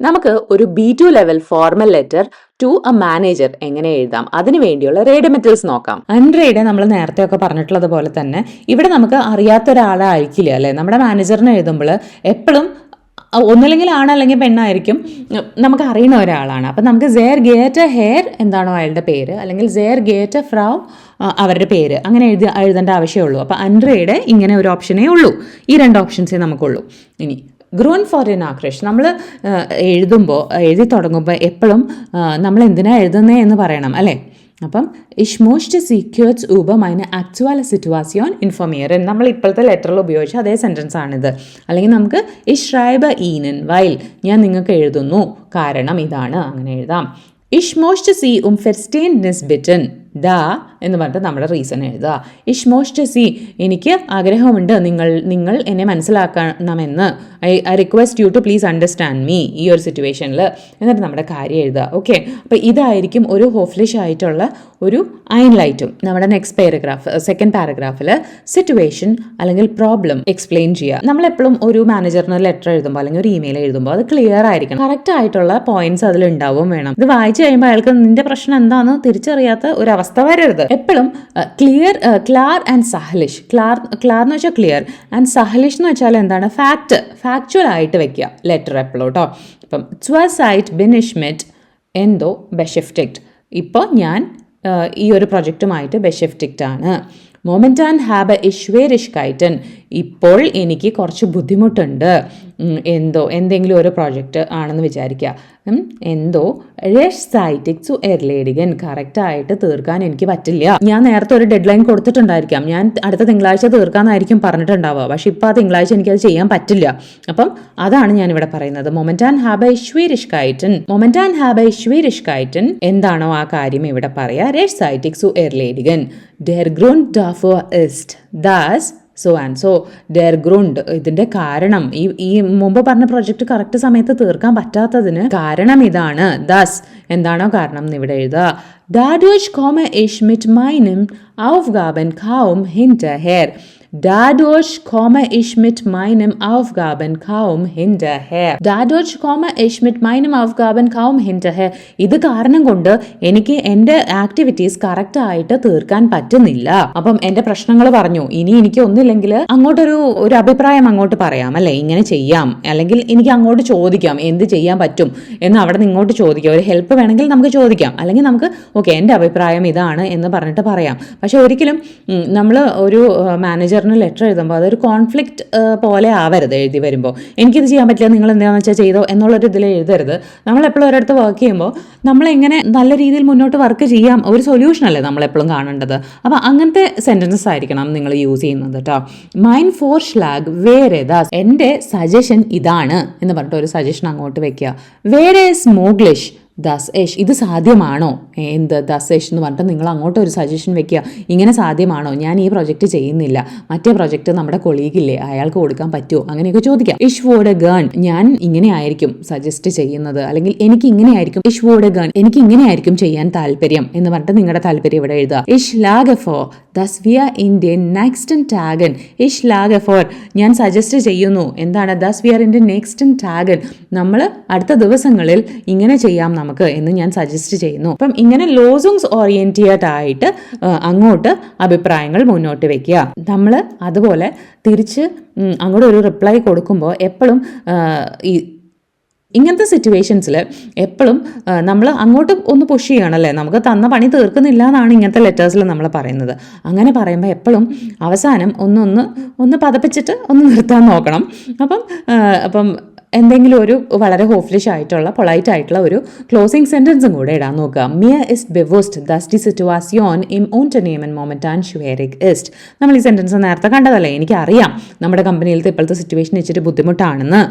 നമുക്ക് ഒരു B two level formal letter to a manager എങ്ങനെ എഴുതാം? അതിനു വേണ്ടിയുള്ള റേഡ് മെറ്റൽസ് നോക്കാം. അൺറേഡ് നമ്മൾ നേരത്തെ ഒക്കെ പറഞ്ഞിട്ടുള്ളത് പോലെ തന്നെ ഇവിടെ നമുക്ക് അറിയാത്ത ഒരാളായിരിക്കില്ല അല്ലേ? നമ്മുടെ മാനേജറിന് എഴുതുമ്പോൾ എപ്പോഴും ഒന്നില്ലെങ്കിൽ ആണല്ലെങ്കിൽ പെണ്ണായിരിക്കും നമുക്ക് അറിയുന്ന ഒരാളാണ്. അപ്പം നമുക്ക് സേർ ഗേറ്റ് ഹെയർ എന്താണോ അയാളുടെ പേര് അല്ലെങ്കിൽ സേർ ഗേറ്റ് ഫ്രൗ അവരുടെ പേര് അങ്ങനെ എഴുതി എഴുതേണ്ട ആവശ്യമുള്ളൂ അപ്പോൾ അൺറേഡ് ഇങ്ങനെ ഒരു ഓപ്ഷനേ ഉള്ളൂ. ഈ രണ്ട് ഓപ്ഷൻസേ നമുക്കുള്ളൂ. ഇനി ഗ്രൂൺ ഫോർ എൻ ആക്രഷ് നമ്മൾ എഴുതുമ്പോൾ എഴുതി തുടങ്ങുമ്പോൾ എപ്പോഴും നമ്മൾ എന്തിനാണ് എഴുതുന്നത് എന്ന് പറയണം അല്ലേ? അപ്പം ഇഷ് മോസ്റ്റ് സീക്യൂർസ് ഊബ മൈന ആക്ച്വൽ സിറ്റുവാസിയോൺ ഇൻഫോമിയറൻ നമ്മൾ ഇപ്പോഴത്തെ ലെറ്ററിൽ ഉപയോഗിച്ച അതേ സെന്റൻസ് ആണിത്. അല്ലെങ്കിൽ നമുക്ക് ഇഷ് റൈബ ഈനൻ വൈൽ ഞാൻ നിങ്ങൾക്ക് എഴുതുന്നു. കാരണം ഇതാണ്. അങ്ങനെ എഴുതാം. ഇഷ് മോസ്റ്റ് സി ഉം ഫെസ്റ്റേൻ ബിറ്റൻ ദാ എന്ന് പറഞ്ഞിട്ട് നമ്മുടെ റീസൺ എഴുതുക. സി എനിക്ക് ആഗ്രഹമുണ്ട്. നിങ്ങൾ നിങ്ങൾ എന്നെ മനസ്സിലാക്കണമെന്ന്. I I request you to please understand me ഈ ഒരു സിറ്റുവേഷനിൽ എന്നിട്ട് നമ്മുടെ കാര്യം എഴുതുക. ഓക്കെ അപ്പോൾ ഇതായിരിക്കും ഒരു ഹോഫ്ലിഷ് ആയിട്ടുള്ള ഒരു ഐൻലൈറ്റും നമ്മുടെ നെക്സ്റ്റ് പാരഗ്രാഫ് സെക്കൻഡ് പാരഗ്രാഫിൽ സിറ്റുവേഷൻ അല്ലെങ്കിൽ പ്രോബ്ലം എക്സ്പ്ലെയിൻ ചെയ്യുക. നമ്മളെപ്പോഴും ഒരു മാനേജറിന് ലെറ്റർ എഴുതുമ്പോൾ അല്ലെങ്കിൽ ഒരു ഇമെയിൽ എഴുതുമ്പോൾ അത് ക്ലിയർ ആയിരിക്കണം. കറക്റ്റ് ആയിട്ടുള്ള പോയിന്റ്സ് അതിൽ ഉണ്ടാവും വേണം. ഇത് വായിച്ചു കഴിയുമ്പോൾ അയാൾക്ക് നിന്റെ പ്രശ്നം എന്താണെന്ന് തിരിച്ചറിയാത്ത ഒരു അവസ്ഥ വരരുത്. എപ്പോഴും ക്ലിയർ ക്ലാർ ആൻഡ് സഹലിഷ് ക്ലാർ ക്ലാർ എന്ന് വെച്ചാൽ ക്ലിയർ ആൻഡ് സഹലിഷ് എന്ന് വെച്ചാൽ എന്താണ്? ഫാക്ട് ഫാക്ച്വൽ ആയിട്ട് വെക്കുക. ലെറ്റർ എപ്പോഴും കേട്ടോ ഇപ്പം സ്വസൈറ്റ് ബിനിഷ്മെറ്റ് എന്തോ ബെഷഫ്റ്റിക്ട് ഇപ്പോൾ ഞാൻ ഈ ഒരു പ്രൊജക്റ്റുമായിട്ട് ബെഷെഫ്റ്റിക്റ്റ് ആണ് ഹാബ് എ ഇഷ്വേ കൈറ്റൻ ഇപ്പോൾ എനിക്ക് കുറച്ച് ബുദ്ധിമുട്ടുണ്ട്. എന്തോ എന്തെങ്കിലും ഒരു പ്രോജക്റ്റ് ആണെന്ന് വിചാരിക്കുക എന്തോ റെഷ് സൈറ്റിക്സു എർലേഡിഗൻ കറക്റ്റായിട്ട് തീർക്കാൻ എനിക്ക് പറ്റില്ല. ഞാൻ നേരത്തെ ഒരു ഡെഡ് ലൈൻ കൊടുത്തിട്ടുണ്ടായിരിക്കാം. ഞാൻ അടുത്ത തിങ്കളാഴ്ച തീർക്കാമെന്നായിരിക്കും പറഞ്ഞിട്ടുണ്ടാവുക. പക്ഷേ ഇപ്പോൾ ആ തിങ്കളാഴ്ച എനിക്കത് ചെയ്യാൻ പറ്റില്ല. അപ്പം അതാണ് ഞാൻ ഇവിടെ പറയുന്നത്. ഹാബ് ഹാബ ഇഷ്വീരിഷ് കൈറ്റൻ ആൻഡ് ഹാബ കൈറ്റൻ എന്താണോ ആ കാര്യം ഇവിടെ പറയാ. റെഷ് സൈറ്റിക്സു എർലേഡിഗൻ ഡെർ ഗ്രൂൺ ഡാഫോ ഇസ്റ്റ് ദാസ് സോ ആൻഡ് സോ ഡെർ ഗ്രൗണ്ട് ഇതിന്റെ കാരണം ഈ ഈ മുമ്പ് പറഞ്ഞ പ്രൊജക്ട് കറക്റ്റ് സമയത്ത് തീർക്കാൻ പറ്റാത്തതിന് കാരണം ഇതാണ്. ദസ് എന്താണോ കാരണം എന്ന് ഇവിടെ എഴുതുക. ഡാഡോഷ് കോമ ഇഷ് മിറ്റ് മൈനും ഔഫ് ഗാബൻ ഖാവും ഹിന്റർ ഹെയർ Dadurch komme ich mit meinem Aufgaben kaum hinterher. Dadurch komme ich mit meinem Aufgaben kaum hinterher. ഇത് കാരണം കൊണ്ട് എനിക്ക് എന്റെ ആക്ടിവിറ്റീസ് കറക്റ്റ് ആയിട്ട് തീർക്കാൻ പറ്റുന്നില്ല. അപ്പം എന്റെ പ്രശ്നങ്ങൾ പറഞ്ഞു. ഇനി എനിക്ക് ഒന്നില്ലെങ്കിൽ അങ്ങോട്ടൊരു ഒരു അഭിപ്രായം അങ്ങോട്ട് പറയാം. അല്ലെ? ഇങ്ങനെ ചെയ്യാം. അല്ലെങ്കിൽ എനിക്ക് അങ്ങോട്ട് ചോദിക്കാം. എന്ത് ചെയ്യാൻ പറ്റും? എന്ന് അവിടെ നിന്ന് ഇങ്ങോട്ട് ചോദിക്കാം. ഒരു ഹെൽപ്പ് വേണമെങ്കിൽ നമുക്ക് ചോദിക്കാം. അല്ലെങ്കിൽ നമുക്ക് ഓക്കെ എന്റെ അഭിപ്രായം ഇതാണ് എന്ന് പറഞ്ഞിട്ട് പറയാം. പക്ഷെ ഒരിക്കലും നമ്മൾ ഒരു മാനേജർ മാനേജറിന് ലെറ്റർ എഴുതുമ്പോൾ അതൊരു കോൺഫ്ലിക്റ്റ് പോലെ ആവരുത് എഴുതി വരുമ്പോൾ എനിക്കിത് ചെയ്യാൻ പറ്റില്ല നിങ്ങൾ എന്താണെന്ന് വെച്ചാൽ ചെയ്തോ എന്നുള്ളൊരു ഇതിൽ എഴുതരുത്. നമ്മൾ എപ്പോഴും ഒരിടത്ത് വർക്ക് ചെയ്യുമ്പോൾ നമ്മളെങ്ങനെ നല്ല രീതിയിൽ മുന്നോട്ട് വർക്ക് ചെയ്യാം ഒരു സൊല്യൂഷൻ അല്ലേ നമ്മളെപ്പോഴും കാണേണ്ടത്. അപ്പോൾ അങ്ങനത്തെ സെന്റൻസസ് ആയിരിക്കണം നിങ്ങൾ യൂസ് ചെയ്യുന്നത് കേട്ടോ മൈൻ ഫോർ ഷ്ലാഗ് വേറെ ദാസ് എന്റെ സജഷൻ ഇതാണ് എന്ന് പറഞ്ഞിട്ട് ഒരു സജഷൻ അങ്ങോട്ട് വെക്കുക. വേറെ സ്മോഗ്ലിഷ് ഏഷ് ഇത് സാധ്യമാണോ? എന്ത് ദസ് ഏഷ് എന്ന് പറഞ്ഞിട്ട് നിങ്ങൾ അങ്ങോട്ട് ഒരു സജഷൻ വെക്കുക. ഇങ്ങനെ സാധ്യമാണോ? ഞാൻ ഈ പ്രൊജക്റ്റ് ചെയ്യുന്നില്ല. മറ്റേ പ്രൊജക്റ്റ് നമ്മുടെ കൊളീഗില്ലേ അയാൾക്ക് കൊടുക്കാൻ പറ്റുമോ അങ്ങനെയൊക്കെ ചോദിക്കാം. ഇഷ് വോഡ് ഗേൺ ഞാൻ ഇങ്ങനെ ആയിരിക്കും സജസ്റ്റ് ചെയ്യുന്നത്. അല്ലെങ്കിൽ എനിക്ക് ഇങ്ങനെ ആയിരിക്കും. ഇഷ് വോഡ് ഗേൺ എനിക്ക് ഇങ്ങനെ ആയിരിക്കും ചെയ്യാൻ താല്പര്യം എന്ന് പറഞ്ഞിട്ട് നിങ്ങളുടെ താല്പര്യം ഇവിടെ എഴുതുക. ഇഷ് ലാഗ് ദസ് വിയ ഇന്ത്യൻ നെക്സ്റ്റ് ടാഗൻ ഇഷ് ലാഗ് ഫോർ ഞാൻ സജസ്റ്റ് ചെയ്യുന്നു. എന്താണ്? ദസ് വിയർ ഇന്ത്യൻ നെക്സ്റ്റ് ടാഗൻ നമ്മൾ അടുത്ത ദിവസങ്ങളിൽ ഇങ്ങനെ ചെയ്യാം നമുക്ക് എന്ന് ഞാൻ സജസ്റ്റ് ചെയ്യുന്നു. അപ്പം ഇങ്ങനെ ലോസുങ്സ് ഓറിയന്റഡ് ആയിട്ട് അങ്ങോട്ട് അഭിപ്രായങ്ങൾ മുന്നോട്ട് വെക്കുക. നമ്മൾ അതുപോലെ തിരിച്ച് അങ്ങോട്ട് ഒരു റിപ്ലൈ കൊടുക്കുമ്പോൾ എപ്പോഴും ഈ ഇങ്ങനത്തെ സിറ്റുവേഷൻസിൽ എപ്പോഴും നമ്മൾ അങ്ങോട്ട് ഒന്ന് പുഷ് ചെയ്യണമല്ലേ നമുക്ക് തന്ന പണി തീർക്കുന്നില്ല എന്നാണ് ഇങ്ങനത്തെ ലെറ്റേഴ്സിൽ നമ്മൾ പറയുന്നത്. അങ്ങനെ പറയുമ്പോൾ എപ്പോഴും അവസാനം ഒന്നൊന്ന് ഒന്ന് പതപ്പിച്ചിട്ട് ഒന്ന് നിർത്താൻ നോക്കണം. അപ്പം അപ്പം എന്തെങ്കിലും ഒരു വളരെ ഹോഫ്ലിഷ് ആയിട്ടുള്ള പൊളൈറ്റ് ആയിട്ടുള്ള ഒരു ക്ലോസിംഗ് സെന്റൻസും കൂടെ ഇടാൻ നോക്കുക. മിയ ഇസ് ബെവോസ്റ്റ് ദസ് ഡി സിറ്റുവാസിയോൺ ഇം ഓൺറ്റനെയ്മൻ മൊമെന്റ് ആൻഡ് ഷുവേറിക് ഇസ്റ്റ് നമ്മൾ ഈ സെന്റൻസ് നേരത്തെ കണ്ടതല്ലേ? എനിക്കറിയാം നമ്മുടെ കമ്പനിയിലത്തെ ഇപ്പോഴത്തെ സിറ്റുവേഷൻ ഇച്ചിരി ബുദ്ധിമുട്ടാണെന്ന്.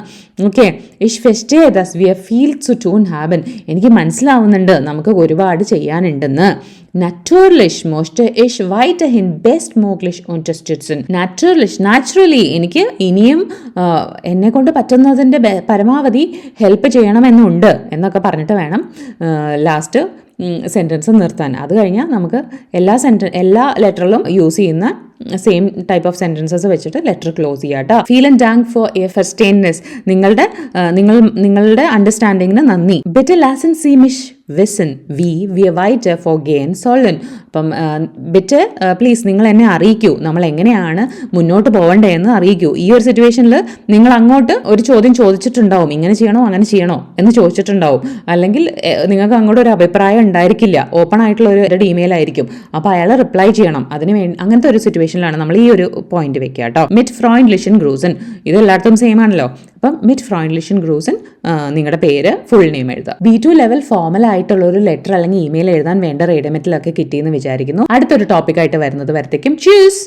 ഓക്കെ ഇഷ് ഫെസ്റ്റേ ദസ് വി ഫീൽ ടു ടൂൺ ഹാബൻ എനിക്ക് മനസ്സിലാവുന്നുണ്ട് നമുക്ക് ഒരുപാട് ചെയ്യാനുണ്ടെന്ന്. Natürlich möchte ich weiterhin bestmöglich unterstützen. Natürlich, naturally എനിക്ക് ഇനിയും എന്നെ കൊണ്ട് പറ്റുന്നതിന്റെ പരമാവധി ഹെൽപ്പ് ചെയ്യണമെന്നുണ്ട് എന്നൊക്കെ പറഞ്ഞിട്ട് വേണം ലാസ്റ്റ് സെന്റൻസ് നിർത്താൻ. അത് കഴിഞ്ഞാൽ നമുക്ക് എല്ലാ സെന്റൻ എല്ലാ ലെറ്ററിലും യൂസ് ചെയ്യുന്ന സെയിം ടൈപ്പ് ഓഫ് സെന്റൻസസ് വെച്ചിട്ട് ലെറ്റർ ക്ലോസ് ചെയ്യാം കേട്ടോ ഫീൽ ആൻഡ് ഡാങ്ക് ഫോർ എ ഫസ്റ്റേൻനെസ് നിങ്ങളുടെ നിങ്ങൾ നിങ്ങളുടെ അണ്ടർസ്റ്റാൻഡിങ്ങിന് നന്ദി. ബെറ്റർ ലാസൻ സി മിഷ് വിസൻ വി വി വൈറ്റ് ഫോർ ഗെയിൻ സോളൻ അപ്പം ബിറ്റ് പ്ലീസ് നിങ്ങൾ എന്നെ അറിയിക്കൂ. നമ്മൾ എങ്ങനെയാണ് മുന്നോട്ട് പോകേണ്ടതെന്ന് അറിയിക്കൂ. ഈ ഒരു സിറ്റുവേഷനിൽ നിങ്ങൾ അങ്ങോട്ട് ഒരു ചോദ്യം ചോദിച്ചിട്ടുണ്ടാവും. ഇങ്ങനെ ചെയ്യണോ അങ്ങനെ ചെയ്യണോ എന്ന് ചോദിച്ചിട്ടുണ്ടാവും. അല്ലെങ്കിൽ നിങ്ങൾക്ക് അങ്ങോട്ട് ഒരു അഭിപ്രായം ഉണ്ടായിരിക്കില്ല. ഓപ്പൺ ആയിട്ടുള്ള ഒരു ഇമെയിൽ ആയിരിക്കും. അപ്പോൾ അയാൾ റിപ്ലൈ ചെയ്യണം. അതിന് വേണ്ടി അങ്ങനത്തെ ഒരു സിറ്റുവേഷനിലാണ് നമ്മൾ ഈ ഒരു പോയിന്റ് വെക്കുക കേട്ടോ. മിറ്റ് ഫ്രോയിൻ ലിഷൻ ഗ്രൂസൻ ഇത് എല്ലായിടത്തും സെയിം ആണല്ലോ. അപ്പം മിറ്റ് ഫ്രോയിൻ ലിഷൻ ഗ്രൂസൻ നിങ്ങളുടെ പേര് ഫുൾ നെയിം എഴുതുക. ബി ടു ലെവൽ ഫോമൽ ആയിട്ടുള്ള ഒരു ലെറ്റർ അല്ലെങ്കിൽ ഇമെയിൽ എഴുതാൻ വേണ്ട റേഡിയമെറ്റിലൊക്കെ കിട്ടിയെന്ന് വിചാരിക്കുന്നു. അടുത്തൊരു ടോപ്പിക്കായിട്ട് വരുന്നത് വരത്തേക്കും. ചൂസ്